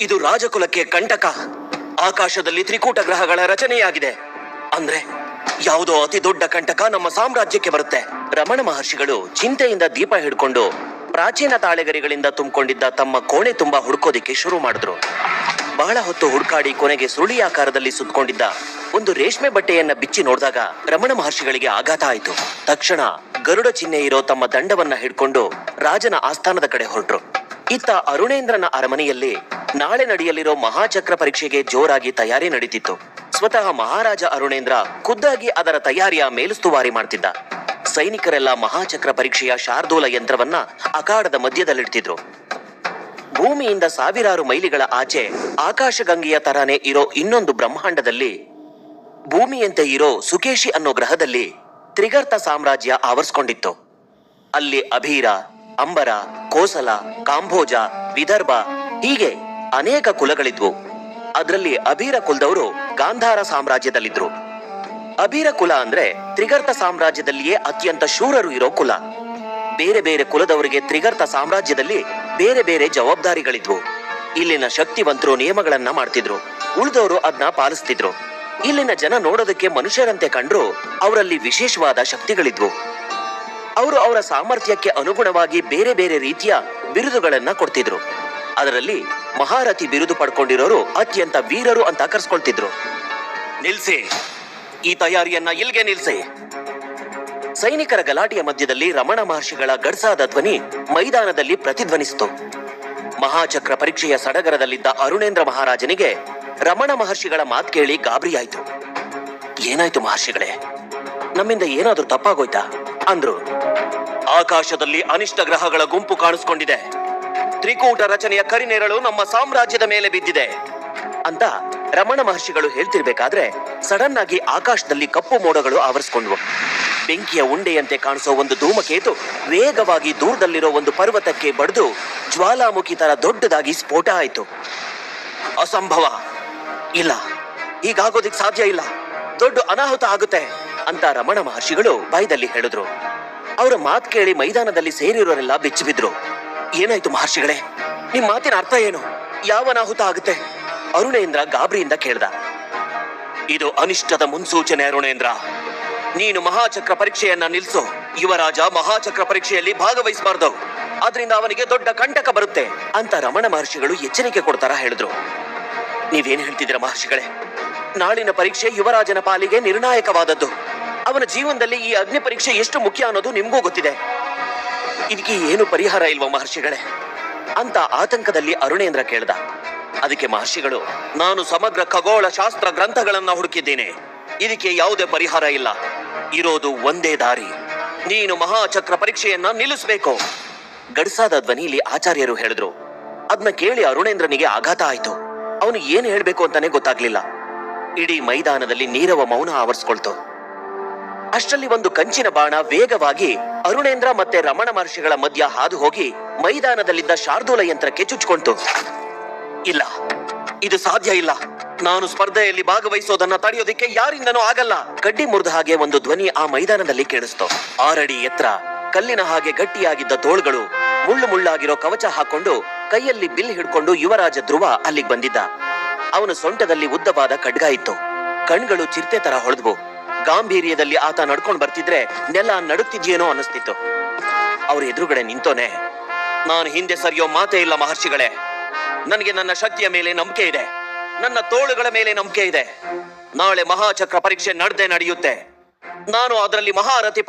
ಇದು ರಾಜಕುಲಕ್ಕೆ ಕಂಟಕ. ಆಕಾಶದಲ್ಲಿ ತ್ರಿಕೂಟ ಗ್ರಹಗಳ ರಚನೆಯಾಗಿದೆ. ಅಂದ್ರೆ ಯಾವುದೋ ಅತಿ ದೊಡ್ಡ ಕಂಟಕ ನಮ್ಮ ಸಾಮ್ರಾಜ್ಯಕ್ಕೆ ಬರುತ್ತೆ. ರಮಣ ಮಹರ್ಷಿಗಳು ಚಿಂತೆಯಿಂದ ದೀಪ ಹಿಡ್ಕೊಂಡು ಪ್ರಾಚೀನ ತಾಳೆಗರಿಗಳಿಂದ ತುಂಬಿಕೊಂಡಿದ್ದ ತಮ್ಮ ಕೋಣೆ ತುಂಬಾ ಹುಡುಕೋದಿಕ್ಕೆ ಶುರು ಮಾಡಿದ್ರು. ಬಹಳ ಹೊತ್ತು ಹುಡುಕಾಡಿ ಕೊನೆಗೆ ಸುರುಳಿ ಆಕಾರದಲ್ಲಿ ಸುತ್ತಕೊಂಡಿದ್ದ ಒಂದು ರೇಷ್ಮೆ ಬಟ್ಟೆಯನ್ನ ಬಿಚ್ಚಿ ನೋಡಿದಾಗ ರಮಣ ಮಹರ್ಷಿಗಳಿಗೆ ಆಘಾತ ಆಯಿತು. ತಕ್ಷಣ ಗರುಡ ಚಿಹ್ನೆ ಇರೋ ತಮ್ಮ ದಂಡವನ್ನ ಹಿಡ್ಕೊಂಡು ರಾಜನ ಆಸ್ಥಾನದ ಕಡೆ ಹೊರಟ್ರು. ಇತ್ತ ಅರುಣೇಂದ್ರನ ಅರಮನೆಯಲ್ಲಿ ನಾಳೆ ನಡೆಯಲಿರೋ ಮಹಾಚಕ್ರ ಪರೀಕ್ಷೆಗೆ ಜೋರಾಗಿ ತಯಾರಿ ನಡೀತಿತ್ತು. ಸ್ವತಃ ಮಹಾರಾಜ ಅರುಣೇಂದ್ರ ಖುದ್ದಾಗಿ ಅದರ ತಯಾರಿಯ ಮೇಲುಸ್ತುವಾರಿ ಮಾಡ್ತಿದ್ದ. ಸೈನಿಕರೆಲ್ಲ ಮಹಾಚಕ್ರ ಪರೀಕ್ಷೆಯ ಶಾರ್ದೂಲ ಯಂತ್ರವನ್ನ ಅಖಾಡದ ಮಧ್ಯದಲ್ಲಿಡ್ತಿದ್ರು. ಭೂಮಿಯಿಂದ ಸಾವಿರಾರು ಮೈಲಿಗಳ ಆಚೆ ಆಕಾಶಗಂಗೆಯ ತರಾನೇ ಇರೋ ಇನ್ನೊಂದು ಬ್ರಹ್ಮಾಂಡದಲ್ಲಿ, ಭೂಮಿಯಂತೆ ಇರೋ ಸುಕೇಶಿ ಅನ್ನೋ ಗ್ರಹದಲ್ಲಿ ತ್ರಿಗರ್ತ ಸಾಮ್ರಾಜ್ಯ ಆವರಿಸ್ಕೊಂಡಿತ್ತು. ಅಲ್ಲಿ ಅಭೀರ, ಅಂಬರ, ಕೋಸಲ, ಕಾಂಭೋಜ, ವಿದರ್ಭ ಹೀಗೆ ಅನೇಕ ಕುಲಗಳಿದ್ವು. ಅದರಲ್ಲಿ ಅಭೀರ ಕುಲದವರು ಗಾಂಧಾರ ಸಾಮ್ರಾಜ್ಯದಲ್ಲಿದ್ರು. ಅಭೀರ ಕುಲ ಅಂದ್ರೆ ತ್ರಿಗರ್ತ ಸಾಮ್ರಾಜ್ಯದಲ್ಲಿಯೇ ಅತ್ಯಂತ ಶೂರರು ಇರೋ ಕುಲ. ಬೇರೆ ಬೇರೆ ಕುಲದವರಿಗೆ ತ್ರಿಗರ್ತ ಸಾಮ್ರಾಜ್ಯದಲ್ಲಿ ಬೇರೆ ಬೇರೆ ಜವಾಬ್ದಾರಿಗಳಿದ್ವು. ಇಲ್ಲಿನ ಶಕ್ತಿವಂತರು ನಿಯಮಗಳನ್ನ ಮಾಡ್ತಿದ್ರು. ಉಳಿದವರು ಅದನ್ನ ಪಾಲಿಸ್ತಿದ್ರು. ಇಲ್ಲಿನ ಜನ ನೋಡೋದಕ್ಕೆ ಮನುಷ್ಯರಂತೆ ಕಂಡ್ರು ಅವರಲ್ಲಿ ವಿಶೇಷವಾದ ಶಕ್ತಿಗಳಿದ್ವು. ಅವರು ಅವರ ಸಾಮರ್ಥ್ಯಕ್ಕೆ ಅನುಗುಣವಾಗಿ ಬೇರೆ ಬೇರೆ ರೀತಿಯ ಬಿರುದುಗಳನ್ನ ಕೊಡ್ತಿದ್ರು. ಅದರಲ್ಲಿ ಮಹಾರಥಿ ಬಿರುದು ಪಡ್ಕೊಂಡಿರೋರು ಅತ್ಯಂತ ವೀರರು ಅಂತ ಕರ್ಸ್ಕೊಳ್ತಿದ್ರು. ನಿಲ್ಸಿ, ಈ ತಯಾರಿಯನ್ನ ಇಲ್ಗೆ ನಿಲ್ಸಿ. ಸೈನಿಕರ ಗಲಾಟೆಯ ಮಧ್ಯದಲ್ಲಿ ರಮಣ ಮಹರ್ಷಿಗಳ ಗಡ್ಸಾದ ಧ್ವನಿ ಮೈದಾನದಲ್ಲಿ ಪ್ರತಿಧ್ವನಿಸಿತು. ಮಹಾಚಕ್ರ ಪರೀಕ್ಷೆಯ ಸಡಗರದಲ್ಲಿದ್ದ ಅರುಣೇಂದ್ರ ಮಹಾರಾಜನಿಗೆ ರಮಣ ಮಹರ್ಷಿಗಳ ಮಾತು ಕೇಳಿ ಗಾಬರಿಯಾಯಿತು. ಏನಾಯ್ತು ಮಹರ್ಷಿಗಳೇ? ನಮ್ಮಿಂದ ಏನಾದ್ರೂ ತಪ್ಪಾಗೋಯ್ತಾ? ಅಂದ್ರು, ಆಕಾಶದಲ್ಲಿ ಅನಿಷ್ಟ ಗ್ರಹಗಳ ಗುಂಪು ಕಾಣಿಸ್ಕೊಂಡಿದೆ. ತ್ರಿಕೂಟ ರಚನೆಯ ಕರಿನೆರಳು ನಮ್ಮ ಸಾಮ್ರಾಜ್ಯದ ಮೇಲೆ ಬಿದ್ದಿದೆ ಅಂತ ರಮಣ ಮಹರ್ಷಿಗಳು ಹೇಳ್ತಿರ್ಬೇಕಾದ್ರೆ ಸಡನ್ ಆಗಿ ಆಕಾಶದಲ್ಲಿ ಕಪ್ಪು ಮೋಡಗಳು ಆವರಿಸಿಕೊಂಡ್ವು. ಬೆಂಕಿಯ ಉಂಡೆಯಂತೆ ಕಾಣಿಸೋ ಒಂದು ಧೂಮಕೇತು ವೇಗವಾಗಿ ದೂರದಲ್ಲಿರೋ ಒಂದು ಪರ್ವತಕ್ಕೆ ಬಡಿದು ಜ್ವಾಲಾಮುಖಿ ತರ ದೊಡ್ಡದಾಗಿ ಸ್ಫೋಟ ಆಯ್ತು. ಅಸಂಭವ. ಇಲ್ಲ, ಹೀಗಾಗೋದಿಕ್ ಸಾಧ್ಯ ಇಲ್ಲ. ದೊಡ್ಡ ಅನಾಹುತ ಆಗುತ್ತೆ ಅಂತ ರಮಣ ಮಹರ್ಷಿಗಳು ಭಯದಲ್ಲಿ ಹೇಳಿದ್ರು. ಅವರ ಮಾತು ಕೇಳಿ ಮೈದಾನದಲ್ಲಿ ಸೇರಿರೋರೆಲ್ಲ ಬಿಚ್ಚಿ ಬಿದ್ರು ಏನಾಯ್ತು ಮಹರ್ಷಿಗಳೇ? ನಿಮ್ ಮಾತಿನ ಅರ್ಥ ಏನು? ಯಾವ ಅನಾಹುತ ಆಗುತ್ತೆ? ಅರುಣೇಂದ್ರ ಗಾಬರಿಯಿಂದ ಕೇಳ್ದ. ಇದು ಅನಿಷ್ಟದ ಮುನ್ಸೂಚನೆ ಅರುಣೇಂದ್ರ. ನೀನು ಮಹಾಚಕ್ರ ಪರೀಕ್ಷೆಯನ್ನ ನಿಲ್ಸು. ಯುವರಾಜ ಮಹಾಚಕ್ರ ಪರೀಕ್ಷೆಯಲ್ಲಿ ಭಾಗವಹಿಸಬಾರ್ದು. ಅದರಿಂದ ಅವನಿಗೆ ದೊಡ್ಡ ಕಂಟಕ ಬರುತ್ತೆ ಅಂತ ರಮಣ ಮಹರ್ಷಿಗಳು ಎಚ್ಚರಿಕೆ ಕೊಡ್ತಾರ ಹೇಳಿದ್ರು. ನೀವೇನ್ ಹೇಳ್ತಿದ್ರ ಮಹರ್ಷಿಗಳೇ? ನಾಳಿನ ಪರೀಕ್ಷೆ ಯುವರಾಜನ ಪಾಲಿಗೆ ನಿರ್ಣಾಯಕವಾದದ್ದು. ಅವನ ಜೀವನದಲ್ಲಿ ಈ ಅಗ್ನಿ ಪರೀಕ್ಷೆ ಎಷ್ಟು ಮುಖ್ಯ ಅನ್ನೋದು ನಿಮ್ಗೂ ಗೊತ್ತಿದೆ. ಇದಕ್ಕೆ ಏನು ಪರಿಹಾರ ಇಲ್ವಾ ಮಹರ್ಷಿಗಳೇ? ಅಂತ ಆತಂಕದಲ್ಲಿ ಅರುಣೇಂದ್ರ ಕೇಳ್ದ. ಅದಕ್ಕೆ ಮಹರ್ಷಿಗಳು, ನಾನು ಸಮಗ್ರ ಖಗೋಳ ಶಾಸ್ತ್ರ ಗ್ರಂಥಗಳನ್ನ ಹುಡುಕಿದ್ದೇನೆ. ಇದಕ್ಕೆ ಯಾವುದೇ ಪರಿಹಾರ ಇಲ್ಲ. ಇರೋದು ಒಂದೇ ದಾರಿ. ನೀನು ಮಹಾಚಕ್ರ ಪರೀಕ್ಷೆಯನ್ನ ನಿಲ್ಲಿಸಬೇಕು. ಗಡ್ಸಾದ ಧ್ವನಿಯಲ್ಲಿ ಆಚಾರ್ಯರು ಹೇಳಿದ್ರು. ಅದನ್ನ ಕೇಳಿ ಅರುಣೇಂದ್ರನಿಗೆ ಆಘಾತ ಆಯ್ತು. ಅವನು ಏನು ಹೇಳಬೇಕು ಅಂತಾನೆ ಗೊತ್ತಾಗ್ಲಿಲ್ಲ. ಇಡೀ ಮೈದಾನದಲ್ಲಿ ನೀರವ ಮೌನ ಆವರಿಸ್ಕೊಳ್ತು. ಅಷ್ಟರಲ್ಲಿ ಒಂದು ಕಂಚಿನ ಬಾಣ ವೇಗವಾಗಿ ಅರುಣೇಂದ್ರ ಮತ್ತೆ ರಮಣ ಮಹರ್ಷಿಗಳ ಮಧ್ಯ ಹಾದು ಹೋಗಿ ಮೈದಾನದಲ್ಲಿದ್ದ ಶಾರ್ದೂಲ ಯಂತ್ರಕ್ಕೆ ಚುಚ್ಕೊಂತು ಇಲ್ಲ, ಇದು ಸಾಧ್ಯ ಇಲ್ಲ. ನಾನು ಸ್ಪರ್ಧೆಯಲ್ಲಿ ಭಾಗವಹಿಸೋದನ್ನ ತಡೆಯೋದಿಕ್ಕೆ ಯಾರಿಂದನೂ ಆಗಲ್ಲ. ಕಡ್ಡಿ ಮುರಿದ ಹಾಗೆ ಒಂದು ಧ್ವನಿ ಆ ಮೈದಾನದಲ್ಲಿ ಕೇಳಿಸ್ತು. ಆರಡಿ ಎತ್ತರ ಕಲ್ಲಿನ ಹಾಗೆ ಗಟ್ಟಿಯಾಗಿದ್ದ ತೋಳ್ಗಳು ಮುಳ್ಳು ಮುಳ್ಳಾಗಿರೋ ಕವಚ ಹಾಕೊಂಡು ಕೈಯಲ್ಲಿ ಬಿಲ್ ಹಿಡ್ಕೊಂಡು ಯುವರಾಜ ಧ್ರುವ ಅಲ್ಲಿಗೆ ಬಂದಿದ್ದ. ಅವನು ಸೊಂಟದಲ್ಲಿ ಉದ್ದವಾದ ಖಡ್ಗ ಇತ್ತು. ಕಣ್ಗಳು ಚಿರತೆ ತರ ಹೊಳೆದ್ವು. ಗಾಂಭೀರ್ಯದಲ್ಲಿ ಆತ ನಡ್ಕೊಂಡು ಬರ್ತಿದ್ರೆ ನೆಲ ನಡುತ್ತಿದ್ಯೇನೋ ಅನಿಸ್ತಿತ್ತು ಅವ್ರ ಎದುರುಗಡೆ ನಿಂತೋನೆ, ನಾನು ಹಿಂದೆ ಸರಿಯೋ ಮಾತೇ ಇಲ್ಲ ಮಹರ್ಷಿಗಳೇ. ನನಗೆ ನನ್ನ ಶಕ್ತಿಯ ಮೇಲೆ ನಂಬಿಕೆ ಇದೆ. ನನ್ನ ತೋಳುಗಳ ಮೇಲೆ ನಂಬಿಕೆ ಇದೆ. ನಾಳೆ ಮಹಾಚಕ್ರ ಪರೀಕ್ಷೆ ನಡೆದೇ ನಡೆಯುತ್ತೆ. ನಾನು ಅದರಲ್ಲಿ ಮಹಾರಥಿ